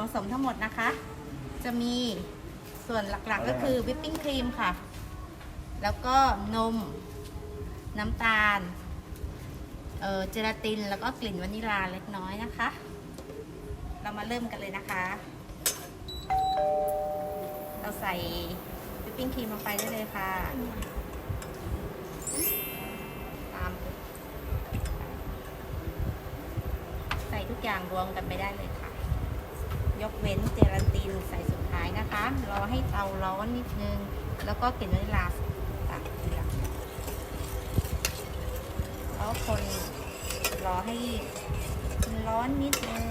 ส่วนผสมทั้งหมดนะคะ จะมีส่วนหลักๆก็คือวิปปิ้งครีมค่ะ แล้วก็นม น้ำตาลเอ่อเจลาตินแล้วก็กลิ่นวานิลลาเล็กน้อยนะคะ เรามาเริ่มกันเลยนะคะ เราใส่วิปปิ้งครีมลงไปได้เลยค่ะ ตาม ใส่ทุกอย่างรวมกันไปได้เลยค่ะ ยกเว้นเจลาตินใส่สุดท้ายนะคะ รอให้เตาร้อนนิดนึง แล้วก็กลิ่นวานิลลาตักทีหลังแล้วคนรอให้ร้อนนิดนึง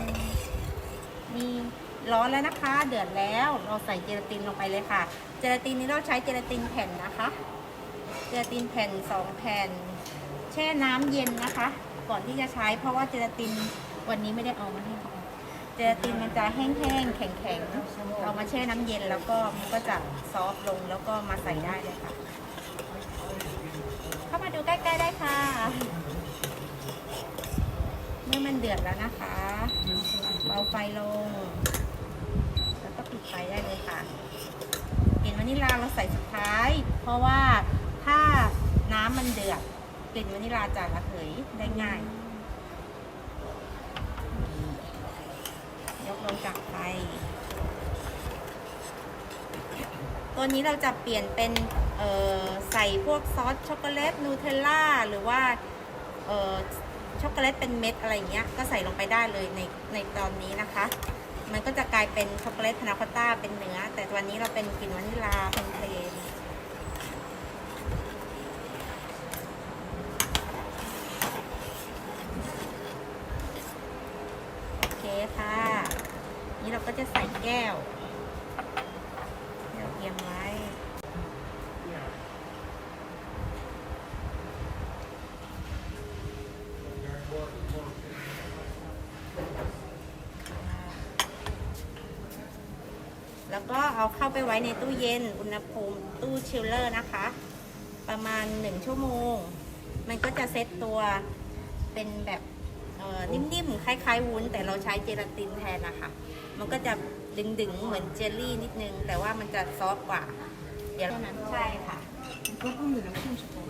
นี่ร้อนแล้วนะคะ เดือดแล้ว เราใส่เจลาตินลงไปเลยค่ะ เจลาตินนี้เราใช้เจลาตินแผ่นนะคะ เจลาตินแผ่นสองแผ่น แช่น้ำเย็นนะคะ ก่อนที่จะใช้เพราะว่าเจลาตินวันนี้ไม่ได้เอามาให้ จลาตินมันจะแห้งๆ แข็งๆ เอามาแช่น้ำเย็นแล้วก็มันก็จะซอฟต์ลงแล้วก็มาใส่ได้เลยค่ะ เข้ามาดูใกล้ๆได้ค่ะ เมื่อมันเดือดแล้วนะคะเบาไฟลง แล้วก็ปิดไฟได้เลยค่ะกลิ่นวานิลาเราใส่สุดท้าย เพราะว่าถ้าน้ำมันเดือดกลิ่นวานิลลาจะระเหยได้ง่าย ยกลงจากไฟ ตัวนี้เราจะเปลี่ยนเป็นใส่พวกซอสช็อกโกแลตนูเทลล่าหรือว่าช็อกโกแลตเป็นเม็ดอะไรเงี้ย ก็ใส่ลงไปได้เลยในในตอนนี้นะคะ มันก็จะกลายเป็นช็อกโกแลตพานาคอต้าเป็นเนื้อ แต่วันนี้เราเป็นกลิ่นวานิลลาเป็นเพลนโอเคค่ะ นี่เราก็จะใส่แก้วที่เราเตรียมไว้ แล้วก็เอาเข้าไปไว้ในตู้เย็น อุณหภูมิตู้ชิลเลอร์นะคะ ประมาณ1ชั่วโมง มันก็จะเซตตัวเป็นแบบ นิ่มๆคล้ายๆวุ้น แต่เราใช้เจลาตินแทนนะคะ มันก็จะดึงๆเหมือนเจลลี่นิดนึง แต่ว่ามันจะซอฟกว่า เดี๋ยวนั้นใช่ค่ะก็ต้องมีน้ำผึ้งเฉพาะ